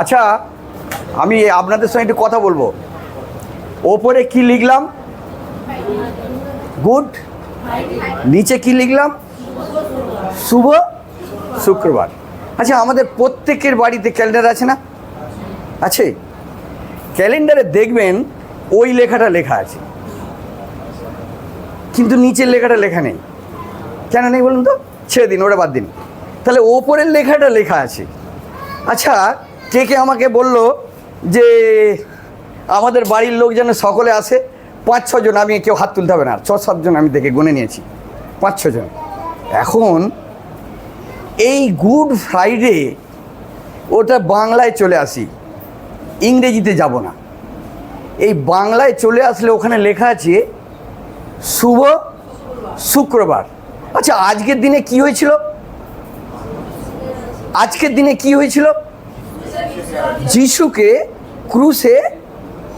আচ্ছা আমি আপনাদের সঙ্গে একটু কথা বলব। ওপরে কি লিখলাম? গুড। নিচে কি লিখলাম? শুভ শুক্রবার। আচ্ছা আমাদের প্রত্যেকের বাড়িতে ক্যালেন্ডার আছে না? আছে। ক্যালেন্ডারে দেখবেন ওই লেখাটা লেখা আছে। কিন্তু নিচের লেখাটা লেখা নেই। কেন নেই বলুন তো? ছেড়ে দিন, ওটা বাদ দিন। তাহলে ওপরের লেখাটা লেখা আছে। আচ্ছা কে কে আমাকে বলল যে আমাদের বাড়ির লোক যেন সকলে আসে, পাঁচ ছজন আমি কেউ হাত তুলতে হবে না ছ সাতজন আমি দেখে গুনে নিয়েছি, পাঁচ ছজন এখন এই গুড ফ্রাইডে ওটা বাংলায় চলে আসি, ইংরেজিতে যাব না। এই বাংলায় চলে আসলে ওখানে লেখা আছে, শুভ শুক্রবার। আচ্ছা আজকের দিনে কি হয়েছিল? আজকের দিনে কি হয়েছিল? যিশুকে ক্রুশে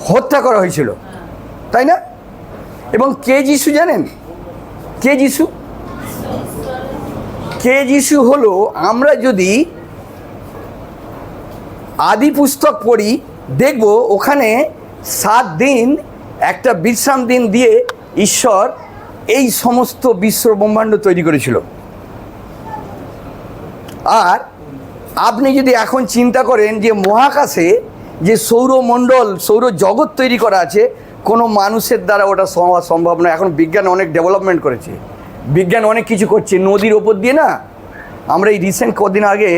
হত্যা করা হয়েছিল, তাই না? এবং কে যিশু জানেন? কে যিশু? কে যিশু হলো, আমরা যদি আদি পুস্তক পড়ি, দেখব ওখানে সাত দিন, একটা বিশ্রাম দিন দিয়ে ঈশ্বর এই সমস্ত বিশ্ব ব্রহ্মাণ্ড তৈরি করেছিল। আর আপনি যদি এখন চিন্তা করেন যে মহাকাশে যে সৌরমণ্ডল সৌর জগৎ তৈরি করা আছে, কোনো মানুষের দ্বারা ওটা হওয়া সম্ভব নয়। এখন বিজ্ঞান অনেক ডেভেলপমেন্ট করেছে। বিজ্ঞান অনেক কিছু করছে। নদীর ওপর দিয়ে না, আমরা এই রিসেন্ট কদিন আগে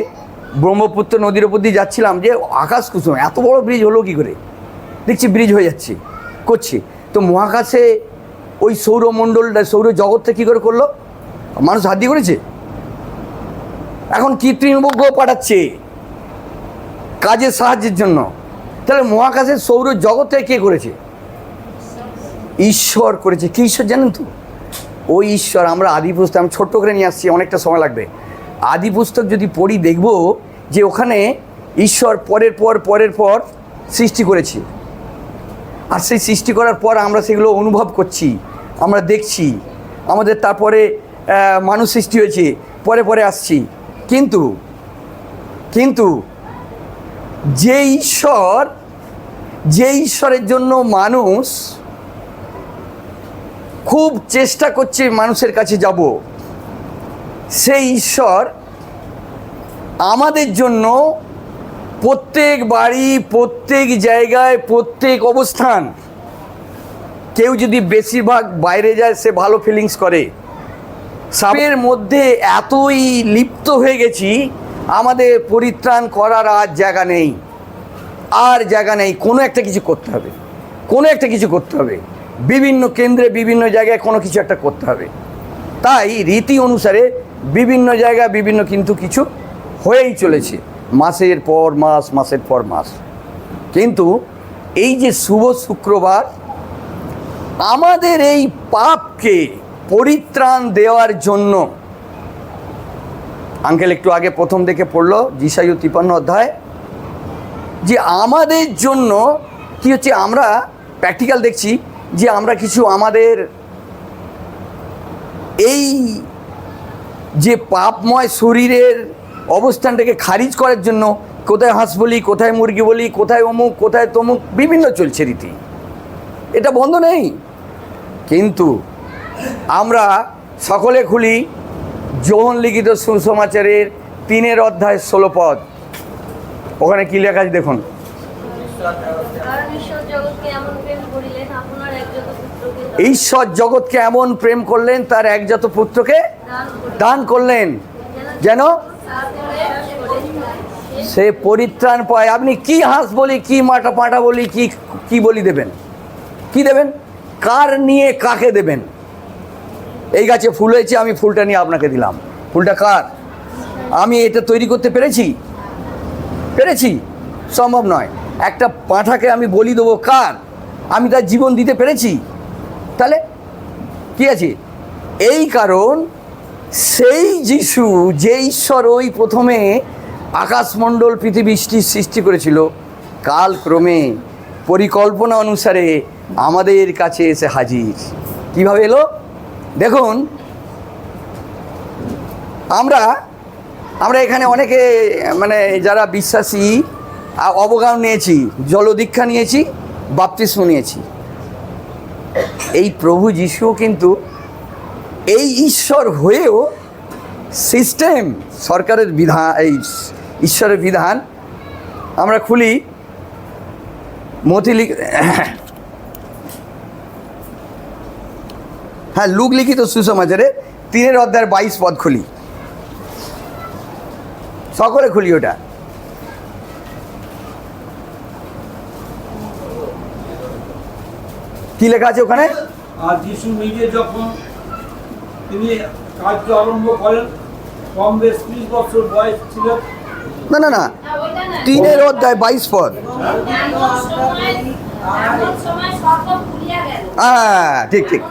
ব্রহ্মপুত্র নদীর ওপর দিয়ে যাচ্ছিলাম যে আকাশ কুসুম, এত বড় ব্রিজ হলো কী করে? দেখছি ব্রিজ হয়ে যাচ্ছে, করছি। তো মহাকাশে ওই সৌরমণ্ডলটা সৌর জগৎটা কী করে করল? মানুষ হাত দিয়ে করেছে? এখন কৃত্রিম উপগ্রহ পাঠাচ্ছে কাজের সাহায্যের জন্য। তাহলে মহাকাশের সৌর জগৎটা কে করেছে? ঈশ্বর করেছে। কি ঈশ্বর জানেন তো? ওই ঈশ্বর, আমরা আদি পুস্তক আমি ছোট্ট করে নিয়ে আসছি, অনেকটা সময় লাগবে। আদি পুস্তক যদি পড়ি, দেখব যে ওখানে ঈশ্বর পরের পর পরের পর সৃষ্টি করেছে। আর সেই সৃষ্টি করার পর আমরা সেগুলো অনুভব করছি, আমরা দেখছি। আমাদের তারপরে মানুষ সৃষ্টি হয়েছে, পরে পরে আসছি। কিন্তু কিন্তু যে ঈশ্বর যে ঈশ্বরের জন্য মানুষ খুব চেষ্টা করছে মানুষের কাছে যাব, সেই ঈশ্বর আমাদের জন্য প্রত্যেক বাড়ি, প্রত্যেক জায়গায়, প্রত্যেক অবস্থান, কেউ যদি বেশিরভাগ বাইরে যায়, সে ভালো ফিলিংস করে। সাপের মধ্যে এতই লিপ্ত হয়ে গেছি, আমাদের পরিত্রাণ করার আর জায়গা নেই। আর জায়গা নেই, কোনো একটা কিছু করতে হবে। কোনো একটা কিছু করতে হবে। বিভিন্ন কেন্দ্রে বিভিন্ন জায়গায় কোনো কিছু একটা করতে হবে। তাই রীতি অনুসারে বিভিন্ন জায়গায় বিভিন্ন কিন্তু কিছু হয়েই চলেছে, মাসের পর মাস, মাসের পর মাস। কিন্তু এই যে শুভ শুক্রবার, আমাদের এই পাপকে পরিত্রাণ দেওয়ার জন্য। আঙ্কেল একটু আগে প্রথম দেখে পড়ল জিসাইও তিপান্ন অধ্যায়। যে আমাদের জন্য কি হচ্ছে, আমরা প্র্যাকটিক্যাল দেখছি যে আমরা কিছু আমাদের এই যে পাপময় শরীরের অবস্থানটাকে খারিজ করার জন্য কোথায় হাঁস বলি, কোথায় মুরগি বলি, কোথায় অমুক, কোথায় তমুক, বিভিন্ন চলছে রীতি। এটা বন্ধ নেই। কিন্তু আমরা সকলে খুলি যৌন লিখিত সুসমাচারের তিনের অধ্যায় ষোলো পদ। ওখানে কি লেখা আছে দেখুন। ঈশ্বর জগৎকে এমন প্রেম করিলেন আপনার একজত পুত্রকে ঈশ্বর জগৎকে এমন প্রেম করলেন তার একজাত পুত্রকে দান করলেন। যেন সে পরিত্রাণ পায়। আপনি কি হাঁস বলি কি মাটা পাটা বলি কি কি বলি দেবেন? কি দেবেন? কার নিয়ে কাকে দেবেন? এই গাছে ফুল হয়েছে, আমি ফুলটা নিয়ে আপনাকে দিলাম। ফুলটা কার? আমি এটা তৈরি করতে পেরেছি? পেরেছি? সম্ভব নয়। একটা পাঁঠাকে আমি বলি দেবো কার? আমি তার জীবন দিতে পেরেছি? তাহলে কি আছে? এই কারণ সেই যিশু, যে ঈশ্বর ওই প্রথমে আকাশমণ্ডল পৃথিবীষ্টির সৃষ্টি করেছিল কালক্রমে পরিকল্পনা অনুসারে আমাদের কাছে এসে হাজির। কীভাবে এলো? দেখুন, আমরা আমরা এখানে অনেকে মানে যারা বিশ্বাসী অবগান নিয়েছি, জলদীক্ষা নিয়েছি, বাপতিস্ম নিয়েছি। এই প্রভু যিশুও কিন্তু এই ঈশ্বর হয়েও সিস্টেম, সরকারের বিধান এই ঈশ্বরের বিধান, আমরা খুলি মতি হ্যাঁ লুক লিখিত সুসমাচারে তিনের অধ্যায়ের বাইশ পদ খুলি। সকলে খুলি ওটা। কি লেখা আছে ওখানে? আর যিশু নিজে যখন তিনি কার্য আরম্ভ করেন কম বেশ ত্রিশ বছর বয়স ছিল। না না না। হ্যাঁ। তিনের অধ্যায় বাইশ পদ। গেল হ্যাঁ ঠিক ঠিক।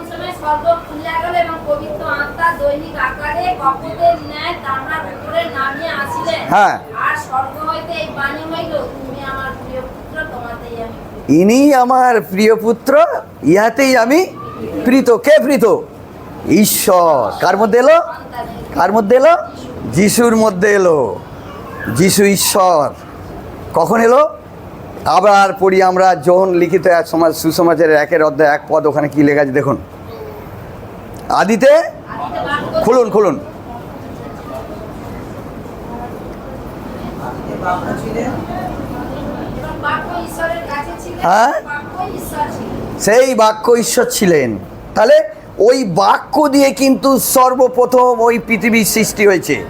স্বর্গ খুলিয়া গেল এবং পবিত্র আত্মা দৈনিক আকারে ন্যায় তাহার উপরে নামিয়ে আসিলেন। হ্যাঁ। আর স্বর্গ হইতে এই বাণী হইল তুমি আমার প্রিয় পুত্র তোমাতেই আমি ইনি আমার প্রিয় পুত্র ইহাতেই আমি প্রীত কে প্রীত ঈশ্বর। কার মধ্যে এলো? কার মধ্যে এলো? যিশুর মধ্যে এলো। যিশু ঈশ্বর। কখন এলো? আবার পড়ি আমরা যখন লিখিত এক সমাজ সুসমাজের একের অধ্যায় এক পদ ওখানে কি লেখা আছে দেখুন। আদিতে? খুলুন খুলুন। হ্যাঁ? সেই বাক্য ঈশ্বর ছিলেন। তাহলে ওই বাক্য দিয়ে কিন্তু সর্বপ্রথম ওই পৃথিবীর সৃষ্টি হয়েছে।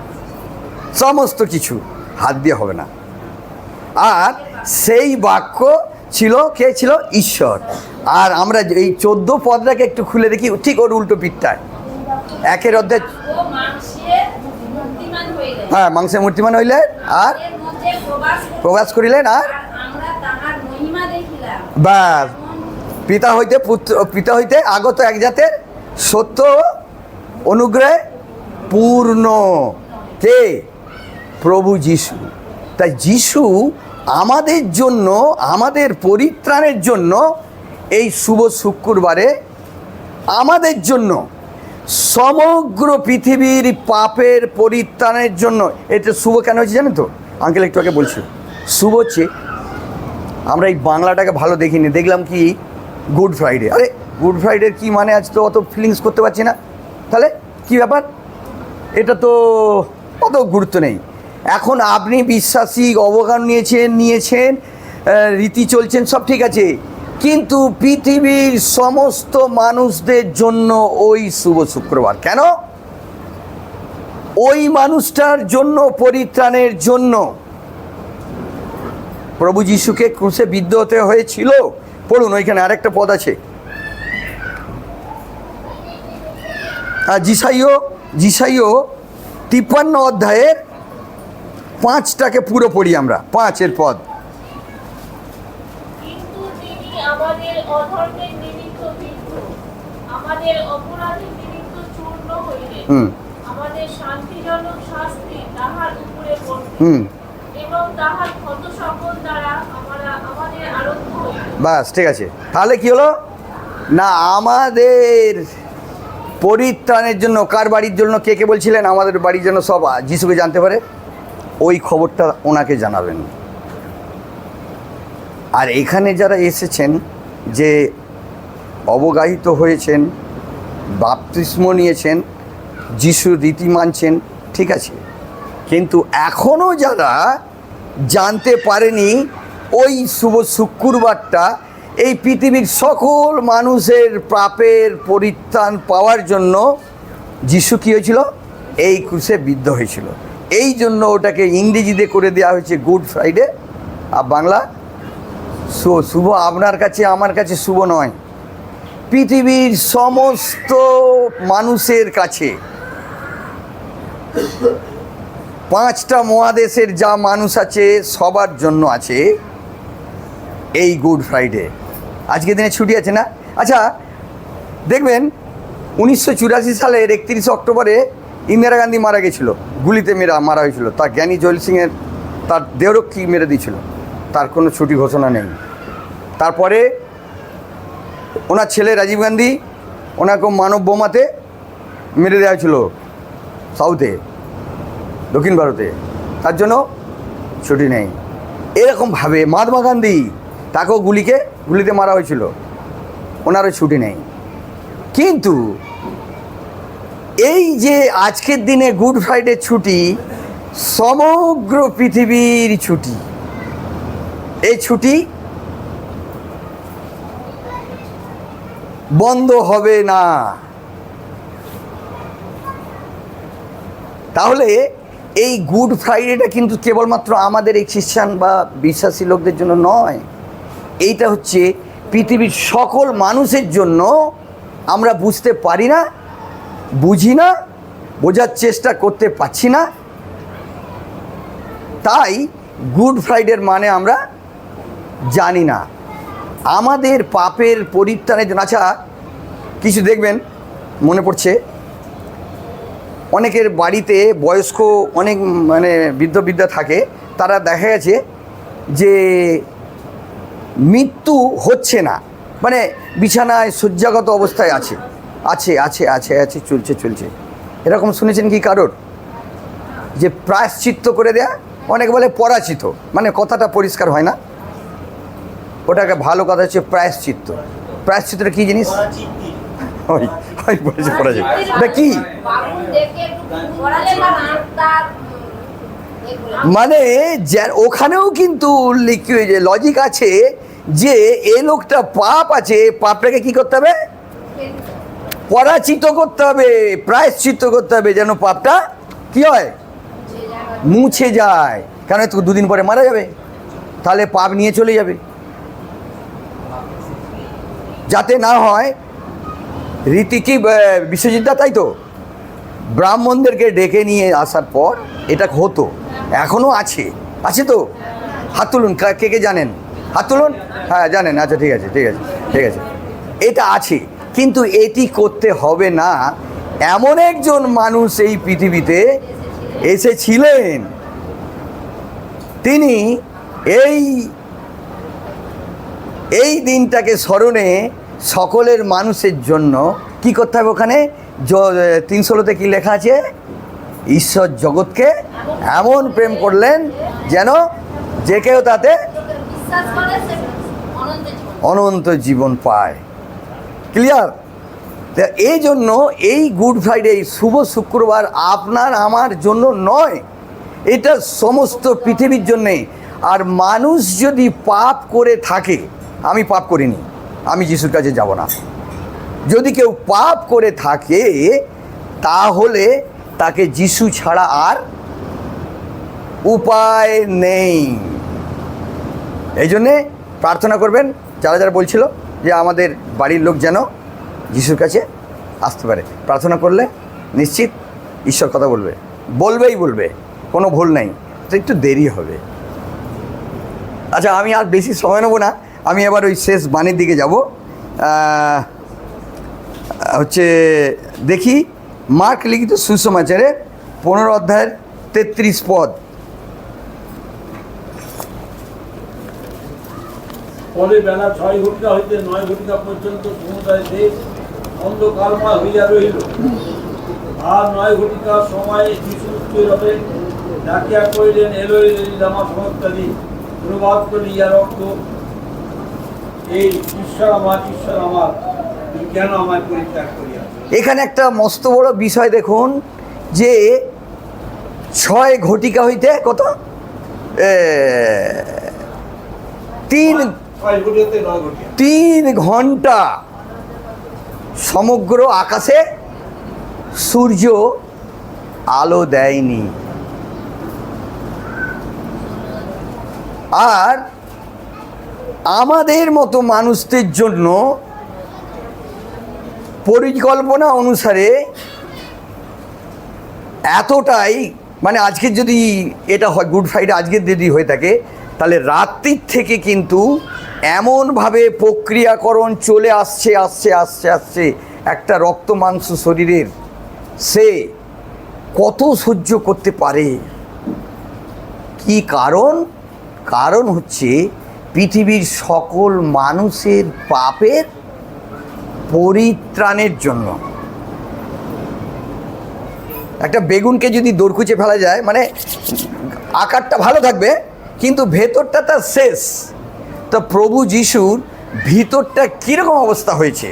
সমস্ত কিছু। হাত দিয়ে হবে না। আর সেই বাক্য ছিল কে ছিল? ঈশ্বর। আর আমরা এই চোদ্দ পদটাকে একটু খুলে দেখি ঠিক ওর উল্টো পিঠটায়। একের হইলেন। হ্যাঁ মাংসের মূর্তিমান হইলেন আর প্রবাস করিলেন। আর ব্যাস। পিতা হইতে পুত্র পিতা হইতে আগত এক জাতের সত্য অনুগ্রহে পূর্ণ। কে? প্রভু যিশু। তাই যিশু আমাদের জন্য, আমাদের পরিত্রাণের জন্য এই শুভ শুক্রবারে আমাদের জন্য, সমগ্র পৃথিবীর পাপের পরিত্রাণের জন্য, এটা শুভ কেন হয়েছে জানেন তো? আঙ্কেল, একটু আগে বলছি। শুভ হচ্ছে, আমরা এই বাংলাটাকে ভালো দেখিনি, দেখলাম কি গুড ফ্রাইডে। আরে, গুড ফ্রাইডের কি মানে আজ তো অত ফিলিংস করতে পারছি না। তাহলে কি ব্যাপার? এটা তো অত গুরুত্ব নেই। এখন আপনি বিশ্বাসী অবগান নিয়েছেন নিয়েছেন রীতি চলছেন, সব ঠিক আছে। কিন্তু পৃথিবীর সমস্ত মানুষদের জন্য ওই শুভ শুক্রবার। কেন? ওই মানুষটার জন্য, পরিত্রাণের জন্য। প্রভু যিশুকে ক্রুশে বিদ্ধ হতে হয়েছিল। পড়ুন, ওইখানে আরেকটা পদ আছে। আর জিসাইও জিসাইও তিপ্পান্ন অধ্যায়ের পাঁচটাকে পুরো পড়ি আমরা পাঁচের পদ। হুম। হুম। বাস ঠিক আছে। তাহলে কি হলো? না আমাদের পরিত্রাণের জন্য কার বাড়ির জন্য কে কে বলছিলেন? আমাদের বাড়ির জন্য সব যিশুকে জানতে পারে। ওই খবরটা ওনাকে জানাবেন। আর এখানে যারা এসেছেন, যে অবগাহিত হয়েছেন, বাপতিস্ম নিয়েছেন যিশুর রীতি মানছেন, ঠিক আছে। কিন্তু এখনও যারা জানতে পারেনি, ওই শুভ শুক্রবারটা এই পৃথিবীর সকল মানুষের পাপের পরিত্রাণ পাওয়ার জন্য যিশু কী হয়েছিল? এই ক্রুশে বিদ্ধ হয়েছিল। এই জন্য ওটাকে ইংরেজিতে করে দেওয়া হয়েছে গুড ফ্রাইডে। আর বাংলা শুভ আপনার কাছে, আমার কাছে শুভ নয়। পৃথিবীর সমস্ত মানুষের কাছে পাঁচটা মহাদেশের যা মানুষ আছে, সবার জন্য আছে এই গুড ফ্রাইডে। আজকের দিনে ছুটি আছে না? আচ্ছা দেখবেন, উনিশশো চুরাশি সালের একত্রিশে অক্টোবরে ইন্দিরা গান্ধী মারা গেছিল, গুলিতে মেরা, মারা হয়েছিল। তার জ্ঞানী জৈল সিংয়ের, তার দেহরক্ষী মেরে দিয়েছিল। তার কোনো ছুটি ঘোষণা নেই। তারপরে ওনার ছেলে রাজীব গান্ধী, ওনাকে মানব বোমাতে মেরে দেওয়া হয়েছিল সাউথে, দক্ষিণ ভারতে। তার জন্য ছুটি নেই। এরকমভাবে মহাত্মা গান্ধী তাকেও গুলিকে, গুলিতে মারা হয়েছিল। ওনারও ছুটি নেই। কিন্তু এই যে আজকের দিনে গুড ফ্রাইডে ছুটি, সমগ্র পৃথিবীর ছুটি। এই ছুটি বন্ধ হবে না। তাহলে এই গুড ফ্রাইডেটা কিন্তু কেবলমাত্র আমাদের এই খ্রিস্টান বা বিশ্বাসী লোকদের জন্য নয়। এইটা হচ্ছে পৃথিবীর সকল মানুষের জন্য আমরা বুঝতে পারি না বুঝি না, বোঝার চেষ্টা করতে পারছি না। তাই গুড ফ্রাইডের মানে আমরা জানি না। আমাদের পাপের পরিত্রাণের জন্য আচ্ছা কিছু দেখবেন, মনে পড়ছে। অনেকের বাড়িতে বয়স্ক অনেক মানে বৃদ্ধ বৃদ্ধা থাকে, তারা দেখা গেছে যে মৃত্যু হচ্ছে না। মানে বিছানায় শয্যাগত অবস্থায় আছে। আছে আছে আছে আছে, চলছে চলছে। এরকম শুনেছেন কি কারোর? যে প্রায়শ্চিত্ত করে দেয়া, অনেক বলে পরাচিত মানে কথাটা পরিষ্কার হয় না। ওটাকে ভালো কথা হচ্ছে প্রায়শ্চিত্ত। প্রায়শ্চিত্তটা কী জিনিস? ওই এটা কি। মানে ওখানেও কিন্তু লজিক আছে যে, এ লোকটা পাপ আছে, পাপটাকে কি করতে হবে? পরাচিত করতে হবে, প্রায়শ্চিত্ত করতে হবে, যেন পাপটা কি হয়? মুছে যায়। কেন তো দুদিন পরে মারা যাবে? তাহলে পাপ নিয়ে চলে যাবে। যাতে না হয়, রীতি কি বিশ্বজিৎদা, তাই তো? ব্রাহ্মণদেরকে ডেকে নিয়ে আসার পর এটা হতো। এখনও আছে। আছে তো? হাত তুলুন কে কে জানেন? হাত তুলুন? হ্যাঁ জানেন। আচ্ছা ঠিক আছে ঠিক আছে ঠিক আছে। এটা আছে। কিন্তু এটি করতে হবে না। এমন একজন মানুষ এই পৃথিবীতে এসেছিলেন। তিনি এই এই দিনটাকে স্মরণে সকলের মানুষের জন্য কি করতে হবে ওখানে? তিন ষোলোতে কী লেখা আছে? ঈশ্বর জগৎকে এমন প্রেম করলেন যেন যে কেউ তাতে অনন্ত জীবন পায়। ক্লিয়ার এই জন্য এই গুড ফ্রাইডে শুভ শুক্রবার আপনার, আমার জন্য নয়। এটা সমস্ত পৃথিবীর জন্যে। আর মানুষ যদি পাপ করে থাকে, আমি পাপ করিনি, আমি যিশুর কাছে যাব না। যদি কেউ পাপ করে থাকে, তাহলে তাকে যিশু ছাড়া আর উপায় নেই। এই জন্যে প্রার্থনা করবেন, যারা যারা বলছিল। যে আমাদের বাড়ির লোক যেন যিশুর কাছে আসতে পারে। প্রার্থনা করলে নিশ্চিত ঈশ্বর কথা বলবে। বলবেই বলবে, কোনো ভুল নেই। তো একটু দেরি হবে। আচ্ছা আমি আর বেশি সময় নেব না। আমি এবার ওই শেষ বাণীর দিকে যাব। হচ্ছে দেখি মার্ক লিখিত সুসমাচারে পনেরো অধ্যায়ের তেত্রিশ পদ। পরে বেলা ছয় ঘটিকা হইতে নয় ঘটিকা পর্যন্ত সমুদায় দেশ অন্ধকারময় হইয়া রহিল। আর নয় ঘটিকার সময় যিশু উচ্চরবে ডাকিয়া কইলেন এলোই লামা সমস্তাদি প্রবাদ করি ইয়া রক্ত। এই ঈশ্বর আমার ঈশ্বর আমার। কেন আমায় পরিত্যাগ করিয়া এখানে একটা মস্ত বড় বিষয় দেখুন, যে ছয় ঘটিকা হইতে কত? তিন তিন ঘণ্টা সমগ্র আকাশে সূর্য আলো দেয়নি। আর আমাদের মতো মানুষদের জন্য পরিকল্পনা অনুসারে এতটাই মানে আজকের যদি এটা হয়, গুড ফ্রাইডে আজকের যদি হয়ে থাকে, তাহলে রাত্রির থেকে কিন্তু এমনভাবে প্রক্রিয়াকরণ চলে আসছে আসছে আসছে আসছে একটা রক্ত মাংস শরীরের। সে কত সহ্য করতে পারে? কি কারণ? কারণ হচ্ছে পৃথিবীর সকল মানুষের পাপের পরিত্রাণের জন্য। একটা বেগুনকে যদি দোরকুচে ফেলা যায় মানে আকারটা ভালো থাকবে, কিন্তু ভেতরটা তার শেষ। তো প্রভু যিশুর ভিতরটা কীরকম অবস্থা হয়েছে?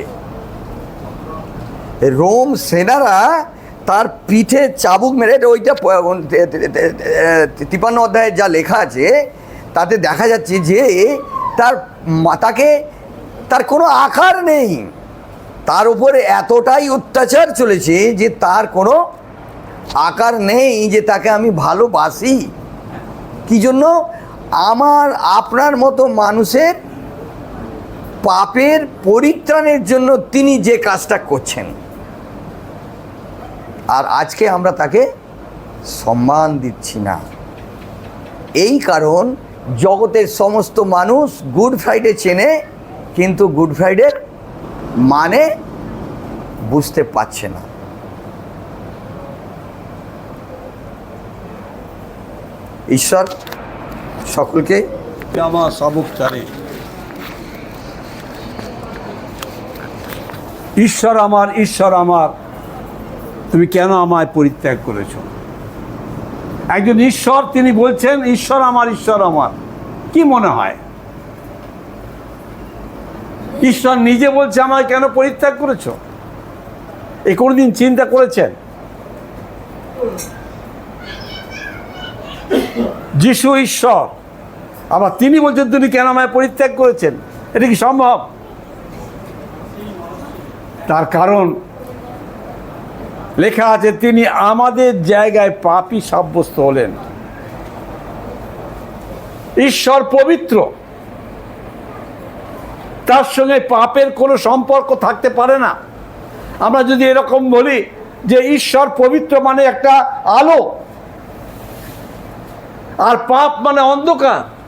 রোম সেনারা তার পিঠে চাবুক মেরে ওইটা তিপান্ন অধ্যায়ে যা লেখা আছে, তাতে দেখা যাচ্ছে যে তার মাতাকে তার কোনো আকার নেই। তার উপরে এতটাই অত্যাচার চলেছে যে তার কোনো আকার নেই যে তাকে আমি ভালোবাসি। কি জন্য? আমার, আপনার মতো মানুষের পাপের পরিত্রাণের জন্য তিনি যে কাজটা করছেন। আর আজকে আমরা তাকে সম্মান দিচ্ছি না। এই কারণ জগতের সমস্ত মানুষ গুড ফ্রাইডে চেনে, কিন্তু গুড ফ্রাইডের মানে বুঝতে পারছে না। ঈশ্বর সকলকে আমার ঈশ্বর আমার ঈশ্বর আমার তুমি কেন আমায় পরিত্যাগ করেছ? একজন ঈশ্বর তিনি বলছেন ঈশ্বর আমার ঈশ্বর আমার। কি মনে হয়? ঈশ্বর নিজে বলছে আমায় কেন পরিত্যাগ করেছ? এ কোনোদিন চিন্তা করেছেন? যিশু ঈশ্বর আবার তিনি বলছেন তিনি কেন আমায় পরিত্যাগ করেছেন? এটা কি সম্ভব? তার কারণ লেখা আছে, তিনি আমাদের জায়গায় পাপী সাব্যস্ত হলেন। ঈশ্বর পবিত্র। তার সঙ্গে পাপের কোনো সম্পর্ক থাকতে পারে না। আমরা যদি এরকম বলি যে ঈশ্বর পবিত্র মানে একটা আলো, আর পাপ মানে অন্ধকার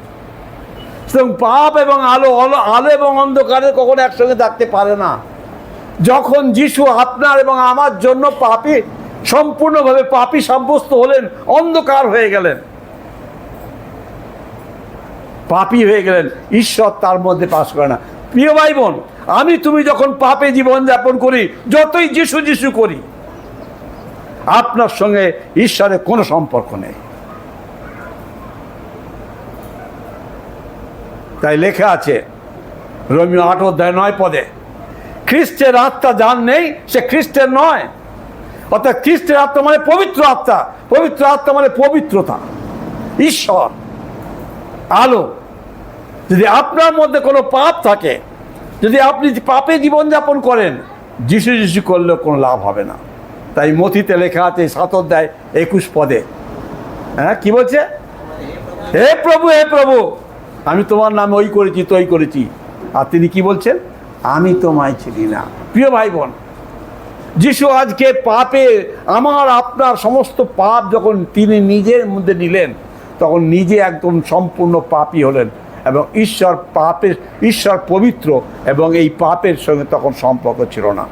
সুতরাং পাপ এবং আলো আলো এবং অন্ধকারের কখনো একসঙ্গে থাকতে পারে না। যখন যিশু আপনার এবং আমার জন্য পাপি, সম্পূর্ণভাবে পাপি সাব্যস্ত হলেন, অন্ধকার হয়ে গেলেন। পাপি হয়ে গেলেন, ঈশ্বর তার মধ্যে পাশ করে না। প্রিয় ভাই বোন, আমি তুমি যখন পাপে জীবন যাপন করি, যতই যিশু যিশু করি, আপনার সঙ্গে ঈশ্বরের কোনো সম্পর্ক নেই। তাই লেখা আছে, রোমিও আট অধ্যায় নয় পদে, খ্রিস্টের আত্মা যার নেই, সে খ্রিস্টের নয়। অর্থাৎ খ্রিস্টের আত্মা মানে পবিত্র আত্মা পবিত্র আত্মা মানে পবিত্রতা, ঈশ্বর, আলো। যদি আপনার মধ্যে কোনো পাপ থাকে, যদি আপনি পাপে জীবনযাপন করেন, যিশু যিশু করলেও কোনো লাভ হবে না। তাই মথিতে লেখা আছে সাত অধ্যায় একুশ পদে। হ্যাঁ কি বলছে? হে প্রভু হে প্রভু আমি তোমার নামে ওই করেছি তৈ করেছি। আর তিনি কি বলছেন? আমি তোমায় চিনি না। প্রিয় ভাই বোন যিশু আজকে পাপে, আমার, আপনার সমস্ত পাপ যখন তিনি নিজের মধ্যে নিলেন, তখন নিজে একদম সম্পূর্ণ পাপী হলেন এবং ঈশ্বর পাপের, ঈশ্বর পবিত্র এবং এই পাপের সঙ্গে তখন সম্পর্ক ছিল না।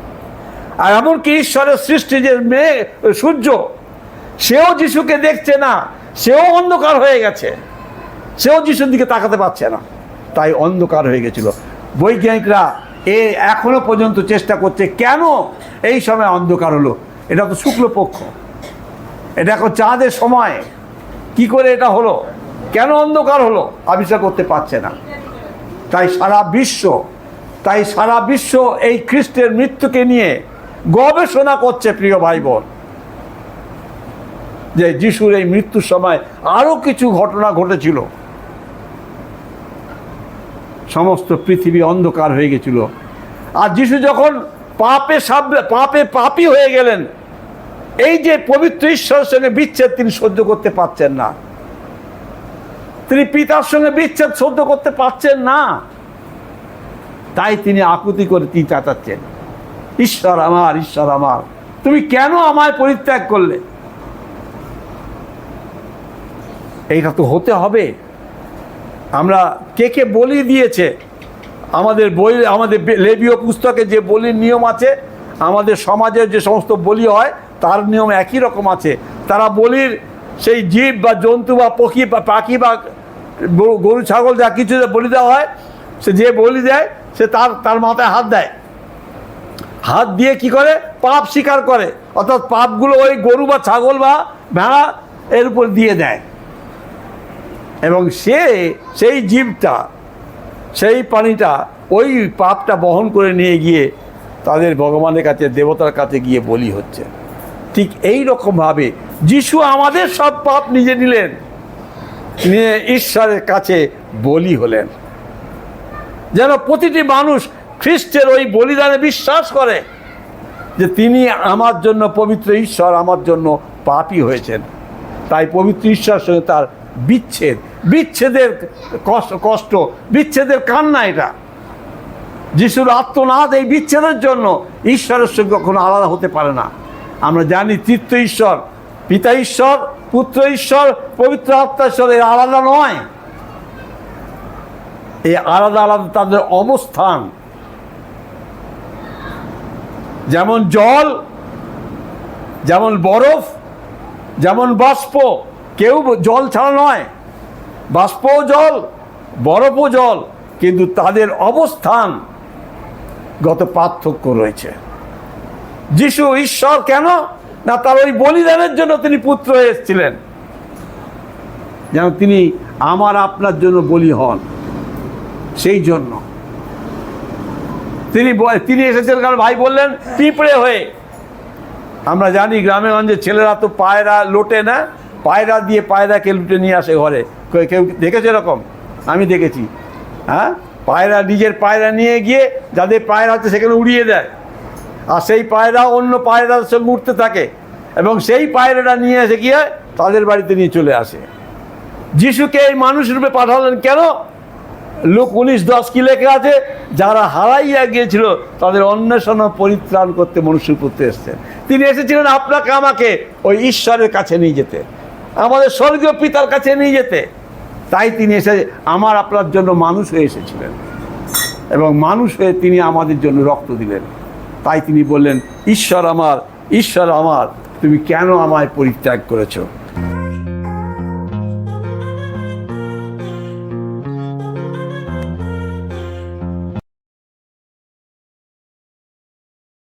আর এমনকি ঈশ্বরের সৃষ্টি যে মেয়ে, সূর্য, সেও যিশুকে দেখছে না, সেও অন্ধকার হয়ে গেছে। সেও যিশুর দিকে তাকাতে পারছে না। তাই অন্ধকার হয়ে গেছিল। বৈজ্ঞানিকরা এ এখনও পর্যন্ত চেষ্টা করছে, কেন এই সময় অন্ধকার হলো? এটা তো শুক্লপক্ষ। এটা এখন চাঁদের সময়। কি করে এটা হলো? কেন অন্ধকার হলো? আবিষ্কার করতে পারছে না। তাই সারা বিশ্ব, তাই সারা বিশ্ব এই খ্রিস্টের মৃত্যুকে নিয়ে গবেষণা করছে প্রিয় ভাই বোন যে যিশুর এই মৃত্যুর সময় আরও কিছু ঘটনা ঘটেছিল। সমস্ত পৃথিবী অন্ধকার হয়ে গেছিল। আর যিশু যখন পাপে সাব- পাপে পাপী হয়ে গেলেন, এই যে পবিত্র ঈশ্বরের সঙ্গে বিচ্ছেদ তিনি সহ্য করতে পারছেন না। তিনি পিতার সঙ্গে বিচ্ছেদ সহ্য করতে পারছেন না। তাই তিনি আকুতি করে তিনি চাচাচ্ছেন ঈশ্বর আমার ঈশ্বর আমার, তুমি কেন আমায় পরিত্যাগ করলে? এইটা তো হতে হবে। আমরা কে কে বলি দিয়েছে? আমাদের বই, আমাদের লেবীয় পুস্তকে যে বলির নিয়ম আছে, আমাদের সমাজের যে সমস্ত বলি হয়, তার নিয়ম একই রকম আছে। তারা বলির সেই জীব বা জন্তু বা পক্ষী বা পাখি বা গরু, ছাগল যা কিছু বলি দেওয়া হয়, সে যে বলি দেয়, সে তার তার মাথায় হাত দেয়। হাত দিয়ে কি করে? পাপ স্বীকার করে। অর্থাৎ পাপগুলো ওই গরু বা ছাগল বা ভেড়া এর উপর দিয়ে দেয়। এবং সে সেই জীবটা, সেই প্রাণীটা ওই পাপটা বহন করে নিয়ে গিয়ে তাদের ভগবানের কাছে, দেবতার কাছে গিয়ে বলি হচ্ছে। ঠিক এই রকমভাবে যিশু আমাদের সব পাপ নিজে নিলেন, নিয়ে ঈশ্বরের কাছে বলি হলেন। যেন প্রতিটি মানুষ খ্রিস্টের ওই বলিদানে বিশ্বাস করে যে তিনি আমার জন্য পবিত্র ঈশ্বর, আমার জন্য পাপী হয়েছেন। তাই পবিত্র ঈশ্বর সঙ্গে তার বিচ্ছেদ বিচ্ছেদের কষ্ট বিচ্ছেদের কান্না এটা। যিশুর আত্মনাদ এই বিচ্ছেদের জন্য ঈশ্বরের সঙ্গে কখনো আলাদা হতে পারে না। আমরা জানি তীর্থ ঈশ্বর, পিতা ঈশ্বর, পুত্র ঈশ্বর, পবিত্র আত্মা ঈশ্বর, এর আলাদা নয়। এই আলাদা আলাদা তাদের অবস্থান। যেমন জল, যেমন বরফ, যেমন বাষ্প, কেউ জল ছাড়া নয়। বাষ্পও জল, বরফও জল, কিন্তু তাদের অবস্থান গত পার্থক্য রয়েছে। যিশু ঈশ্বর কেন? না, তার ওই বলিদানের জন্য তিনি পুত্র এসেছিলেন। যেন তিনি আমার আপনার জন্য বলি হন। সেই জন্য। তিনি তিনি এসেছেন কারণ ভাই বললেন, পিঁপড়ে হয়ে। আমরা জানি গ্রামে গঞ্জে ছেলেরা তো পায়রা লোটে না। পায়রা দিয়ে পায়রাকে লুটে নিয়ে আসে ঘরে? কেউ- দেখেছে এরকম? আমি দেখেছি। হ্যাঁ? পায়রা নিজের পায়রা নিয়ে গিয়ে যাদের পায়রা আছে সেখানে উড়িয়ে দেয়। আর সেই পায়রা অন্য পায়রার সঙ্গে উঠতে থাকে। এবং সেই পায়রাটা নিয়ে এসে গিয়ে তাদের বাড়িতে নিয়ে চলে আসে। যিশুকে এই মানুষ রূপে পাঠালেন কেন? লোক উনিশ দশ কি লেখা আছে? যারা হারাইয়া গিয়েছিল, তাদের অন্বেষণ পরিত্রাণ করতে মনুষ্য করতে এসছেন তিনি এসেছিলেন আপনাকে, আমাকে, ওই ঈশ্বরের কাছে নিয়ে যেতে। আমাদের স্বর্গীয় পিতার কাছে নিয়ে যেতে। তাই তিনি এসে আমার আপনার জন্য মানুষ হয়ে এসেছিলেন। এবং মানুষ হয়ে তিনি আমাদের জন্য রক্ত দিলেন। তাই তিনি বললেন, ঈশ্বর আমার ঈশ্বর আমার, তুমি কেন আমায় পরিত্যাগ করেছ?